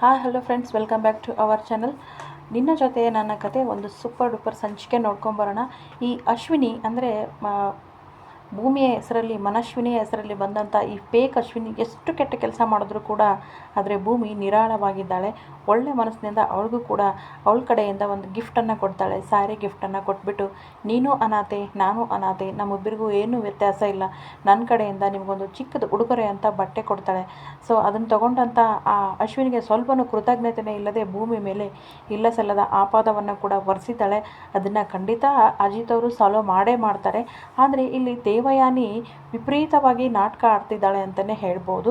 Hi hello friends welcome back to our channel ನಿನ್ನ ಜೊತೆ ನನ್ನ ಕತೆ ಒಂದು ಸೂಪರ್ ಡೂಪರ್ ಸಂಚಿಕೆ ನೋಡ್ಕೊಂಬರೋಣ ಈ ಅಶ್ವಿನಿ ಅಂದರೆ ಭೂಮಿಯ ಹೆಸರಲ್ಲಿ, ಮನಶ್ವಿನಿಯ ಹೆಸರಲ್ಲಿ ಬಂದಂಥ ಈ ಫೇಕ್ ಅಶ್ವಿನಿ ಎಷ್ಟು ಕೆಟ್ಟ ಕೆಲಸ ಮಾಡಿದ್ರು ಕೂಡ ಆದರೆ ಭೂಮಿ ನಿರಾಳವಾಗಿದ್ದಾಳೆ. ಒಳ್ಳೆ ಮನಸ್ಸಿನಿಂದ ಅವಳಿಗೂ ಕೂಡ ಅವಳ ಕಡೆಯಿಂದ ಒಂದು ಗಿಫ್ಟನ್ನು ಕೊಡ್ತಾಳೆ ಸ್ಯಾರಿ ಗಿಫ್ಟನ್ನು ಕೊಟ್ಬಿಟ್ಟು, ನೀನು ಅನಾಥೆ, ನಾನು ಅನಾಥೆ ನಮ್ಮಿಬ್ಬರಿಗೂ ಏನೂ ವ್ಯತ್ಯಾಸ ಇಲ್ಲ. ನನ್ನ ಕಡೆಯಿಂದ ನಿಮಗೊಂದು ಚಿಕ್ಕದು ಉಡುಗೊರೆ ಅಂತ ಬಟ್ಟೆ ಕೊಡ್ತಾಳೆ. ಸೊ ಅದನ್ನು ತಗೊಂಡಂಥ ಆ ಅಶ್ವಿನಿಗೆ ಸ್ವಲ್ಪನೂ ಕೃತಜ್ಞತೆಯೇ ಇಲ್ಲದೆ ಭೂಮಿ ಮೇಲೆ ಇಲ್ಲ ಸಲ್ಲದ ಆಪಾದವನ್ನು ಕೂಡ ಒರೆಸಿದ್ದಾಳೆ. ಅದನ್ನು ಖಂಡಿತ ಅಜಿತ್ ಅವರು ಸಾಲ್ವ್ ಮಾಡೇ ಮಾಡ್ತಾರೆ. ಆದರೆ ಇಲ್ಲಿ ದೇವಯಾನಿ ವಿಪರೀತವಾಗಿ ನಾಟಕ ಆಡ್ತಿದ್ದಾಳೆ ಅಂತಲೇ ಹೇಳ್ಬೋದು.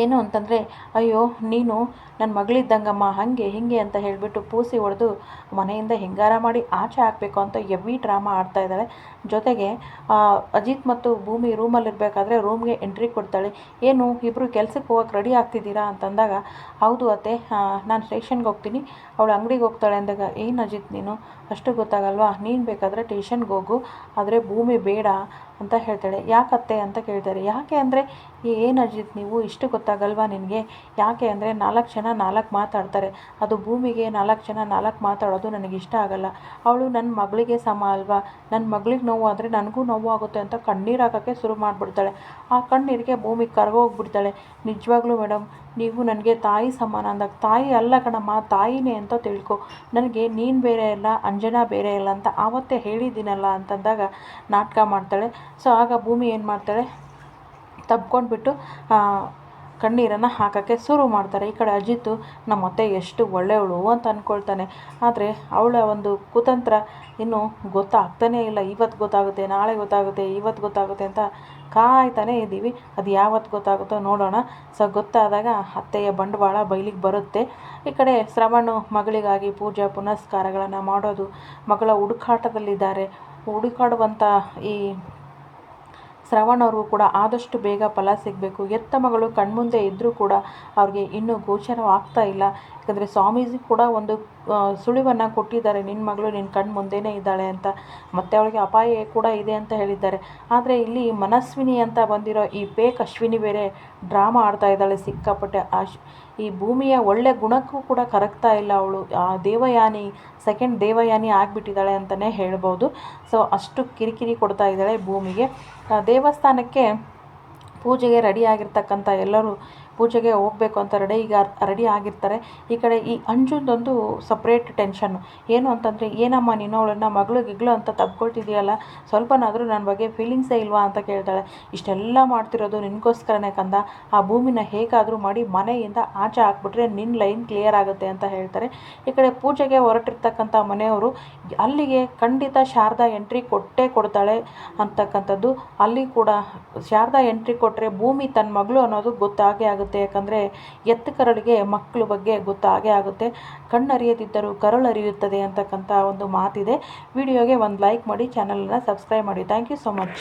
ಏನು ಅಂತಂದರೆ, ಅಯ್ಯೋ, ನೀನು ನನ್ನ ಮಗಳಿದ್ದಂಗಮ್ಮ, ಹಾಗೆ, ಹೀಗೆ ಅಂತ ಹೇಳಿಬಿಟ್ಟು ಪೂಸಿ ಹೊಡೆದು ಮನೆಯಿಂದ ಹಿಂಗಾರ ಮಾಡಿ ಆಚೆ ಹಾಕಬೇಕು ಅಂತ ಎವಿ ಡ್ರಾಮಾ ಆಡ್ತಾ ಇದ್ದಾಳೆ. ಜೊತೆಗೆ ಅಜಿತ್ ಮತ್ತು ಭೂಮಿ ರೂಮಲ್ಲಿರಬೇಕಾದ್ರೆ ರೂಮ್ಗೆ ಎಂಟ್ರಿ ಕೊಡ್ತಾಳೆ. ಏನು ಇಬ್ಬರು ಕೆಲ್ಸಕ್ಕೆ ಹೋಗೋಕೆ ರೆಡಿ ಆಗ್ತಿದ್ದೀರಾ ಅಂತಂದಾಗ, ಹೌದು ಅತ್ತೆ ನಾನು ಸ್ಟೇಷನ್ಗೆ ಹೋಗ್ತೀನಿ. ಅವಳು ಅಂಗಡಿಗೆ ಹೋಗ್ತಾಳೆ ಅಂದಾಗ, ಏನು ಅಜಿತ್ ನೀನು? ಅಷ್ಟು ಗೊತ್ತಾಗಲ್ವಾ? ನೀನು ಬೇಕಾದರೆ ಟೇಷನ್ಗೆ ಹೋಗು, ಆದರೆ ಭೂಮಿ ಬೇಡ ಅಂತ ಹೇಳ್ತಾಳೆ. ಯಾಕತ್ತೆ ಅಂತ ಕೇಳ್ತಾರೆ. ಯಾಕೆ ಅಂದರೆ, ಏನು ಅಜಿತ್ ನೀವು? ಇಷ್ಟು ಗೊತ್ತಾಗಲ್ವಾ ನಿನಗೆ? ಯಾಕೆ ಅಂದರೆ ನಾಲ್ಕು ಜನ ನಾಲ್ಕು ಮಾತಾಡ್ತಾರೆ. ಅದು ಭೂಮಿಗೆ ನಾಲ್ಕು ಜನ ನಾಲ್ಕು ಮಾತಾಡೋದು ನನಗೆ ಇಷ್ಟ ಆಗಲ್ಲ. ಅವಳು ನನ್ನ ಮಗಳಿಗೆ ಸಮ ಅಲ್ವಾ? ನನ್ನ ಮಗಳಿಗೆ ನೋವು ಆದರೆ ನನಗೂ ನೋವು ಆಗುತ್ತೆ ಅಂತ ಕಣ್ಣೀರು ಹಾಕೋಕ್ಕೆ ಶುರು ಮಾಡಿಬಿಡ್ತಾಳೆ. ಆ ಕಣ್ಣೀರಿಗೆ ಭೂಮಿ ಕರಗೋಗ್ಬಿಡ್ತಾಳೆ ನಿಜವಾಗ್ಲೂ ಮೇಡಮ್ ನೀವು ನನಗೆ ತಾಯಿ ಸಮಾನ ಅಂದಾಗ ತಾಯಿ ಅಲ್ಲ ಕಣಮ್ಮ, ತಾಯಿನೇ ಅಂತ ತಿಳ್ಕೊ. ನನಗೆ ನೀನು ಬೇರೆ ಇಲ್ಲ ಅಂಜನಾ ಬೇರೆ ಇಲ್ಲ ಅಂತ ಆವತ್ತೇ ಹೇಳಿದ್ದೀನಲ್ಲ ಅಂತಂದಾಗ ನಾಟಕ ಮಾಡ್ತಾಳೆ. ಸೊ ಆಗ ಭೂಮಿ ಏನು ಮಾಡ್ತಾಳೆ? ತಬ್ಕೊಂಡ್ಬಿಟ್ಟು ಕಣ್ಣೀರನ್ನು ಹಾಕೋಕ್ಕೆ ಶುರು ಮಾಡ್ತಾರೆ. ಈ ಕಡೆ ಅಜಿತ್ ನಮ್ಮ ಅತ್ತೆ ಎಷ್ಟು ಒಳ್ಳೆಯವಳು ಅಂತ ಅಂದ್ಕೊಳ್ತಾನೆ ಆದರೆ ಅವಳ ಒಂದು ಕುತಂತ್ರ ಇನ್ನೂ ಗೊತ್ತಾಗ್ತಾನೇ ಇಲ್ಲ. ಇವತ್ತು ಗೊತ್ತಾಗುತ್ತೆ, ನಾಳೆ ಗೊತ್ತಾಗುತ್ತೆ, ಇವತ್ತು ಗೊತ್ತಾಗುತ್ತೆ ಅಂತ ಕಾಯ್ತಾನೆ ಇದ್ದೀವಿ. ಅದು ಯಾವತ್ತು ಗೊತ್ತಾಗುತ್ತೋ ನೋಡೋಣ. ಸೊ ಗೊತ್ತಾದಾಗ ಅತ್ತೆಯ ಬಂಡವಾಳ ಬಯಲಿಗೆ ಬರುತ್ತೆ. ಈ ಕಡೆ ಶ್ರವಣು ಮಗಳಿಗಾಗಿ ಪೂಜಾ ಪುನಸ್ಕಾರಗಳನ್ನು ಮಾಡೋದು ಮಗಳ ಹುಡುಕಾಟದಲ್ಲಿದ್ದಾರೆ. ಹುಡುಕಾಡುವಂಥ ಈ ಶ್ರವಣವ್ರಿಗೂ ಕೂಡ ಆದಷ್ಟು ಬೇಗ ಫಲ ಸಿಗಬೇಕು. ಎತ್ತ ಮಗಳು ಕಣ್ಮುಂದೆ ಇದ್ದರೂ ಕೂಡ ಅವ್ರಿಗೆ ಇನ್ನೂ ಗೋಚರವಾಗ್ತಾ ಇಲ್ಲ. ಯಾಕಂದರೆ ಸ್ವಾಮೀಜಿ ಕೂಡ ಒಂದು ಸುಳಿವನ್ನು ಕೊಟ್ಟಿದ್ದಾರೆ. ನಿನ್ನ ಮಗಳು ನಿನ್ನ ಕಣ್ಣು ಮುಂದೆನೇ ಇದ್ದಾಳೆ ಅಂತ. ಮತ್ತೆ ಅವಳಿಗೆ ಅಪಾಯ ಕೂಡ ಇದೆ ಅಂತ ಹೇಳಿದ್ದಾರೆ. ಆದರೆ ಇಲ್ಲಿ ಮನಸ್ವಿನಿ ಅಂತ ಬಂದಿರೋ ಈ ಪೇಕ್ ಅಶ್ವಿನಿ ಬೇರೆ ಡ್ರಾಮಾ ಆಡ್ತಾ ಇದ್ದಾಳೆ ಸಿಕ್ಕಾಪಟ್ಟೆ. ಅಶ್ ಈ ಭೂಮಿಯ ಒಳ್ಳೆ ಗುಣಕ್ಕೂ ಕೂಡ ಕರಗ್ತಾ ಇಲ್ಲ ಅವಳು. ಆ ದೇವಯಾನಿ ಸೆಕೆಂಡ್ ದೇವಯಾನಿ ಆಗಿಬಿಟ್ಟಿದ್ದಾಳೆ ಅಂತಲೇ ಹೇಳ್ಬೋದು. ಸೊ, ಅಷ್ಟು ಕಿರಿಕಿರಿ ಕೊಡ್ತಾ ಇದ್ದಾಳೆ ಭೂಮಿಗೆ. ದೇವಸ್ಥಾನಕ್ಕೆ ಪೂಜೆಗೆ ರೆಡಿಯಾಗಿರ್ತಕ್ಕಂಥ ಎಲ್ಲರೂ ಪೂಜೆಗೆ ಹೋಗ್ಬೇಕು ಅಂತ ರೆಡಿ ಈಗ ರೆಡಿ ಆಗಿರ್ತಾರೆ. ಈ ಕಡೆ ಈ ಅಂಜುಂದೊಂದು ಸಪ್ರೇಟ್ ಟೆನ್ಷನ್ನು ಏನು ಅಂತಂದರೆ, ಏನಮ್ಮ ನೀನು ಅವಳನ್ನು ಮಗಳು ಗಿಗ್ಳು ಅಂತ ತಬ್ಕೊಳ್ತಿದೆಯಲ್ಲ ಸ್ವಲ್ಪನಾದರೂ ನನ್ನ ಬಗ್ಗೆ ಫೀಲಿಂಗ್ಸೇ ಇಲ್ವಾ? ಅಂತ ಕೇಳ್ತಾಳೆ. ಇಷ್ಟೆಲ್ಲ ಮಾಡ್ತಿರೋದು ನಿನಗೋಸ್ಕರನೇ ಕಂದ. ಆ ಭೂಮಿನ ಹೇಗಾದರೂ ಮಾಡಿ ಮನೆಯಿಂದ ಆಚೆ ಹಾಕ್ಬಿಟ್ರೆ ನಿನ್ನ ಲೈನ್ ಕ್ಲಿಯರ್ ಆಗುತ್ತೆ ಅಂತ ಹೇಳ್ತಾರೆ. ಈ ಕಡೆ ಪೂಜೆಗೆ ಹೊರಟಿರ್ತಕ್ಕಂಥ ಮನೆಯವರು ಅಲ್ಲಿಗೆ ಖಂಡಿತ ಶಾರದಾ ಎಂಟ್ರಿ ಕೊಟ್ಟೇ ಕೊಡ್ತಾಳೆ ಅಂತಕ್ಕಂಥದ್ದು. ಅಲ್ಲಿ ಕೂಡ ಶಾರದಾ ಎಂಟ್ರಿ ಕೊಟ್ಟರೆ ಭೂಮಿ ತನ್ನ ಮಗಳು ಅನ್ನೋದು ಗೊತ್ತಾಗೇ ಆಗುತ್ತೆ. ಆಗುತ್ತೆ. ಯಾಕಂದರೆ ಎತ್ತು ಕರಳಿಗೆ ಮಕ್ಕಳ ಬಗ್ಗೆ ಗೊತ್ತಾಗೇ ಆಗುತ್ತೆ. ಕಣ್ಣರಿಯದಿದ್ದರೂ ಕರಳರಿಯುತ್ತದೆ ಅಂತಕ್ಕಂಥ ಒಂದು ಮಾತಿದೆ. ವಿಡಿಯೋಗೆ ಒಂದು ಲೈಕ್ ಮಾಡಿ ಚಾನಲನ್ನು ಸಬ್ಸ್ಕ್ರೈಬ್ ಮಾಡಿ. Thank you so much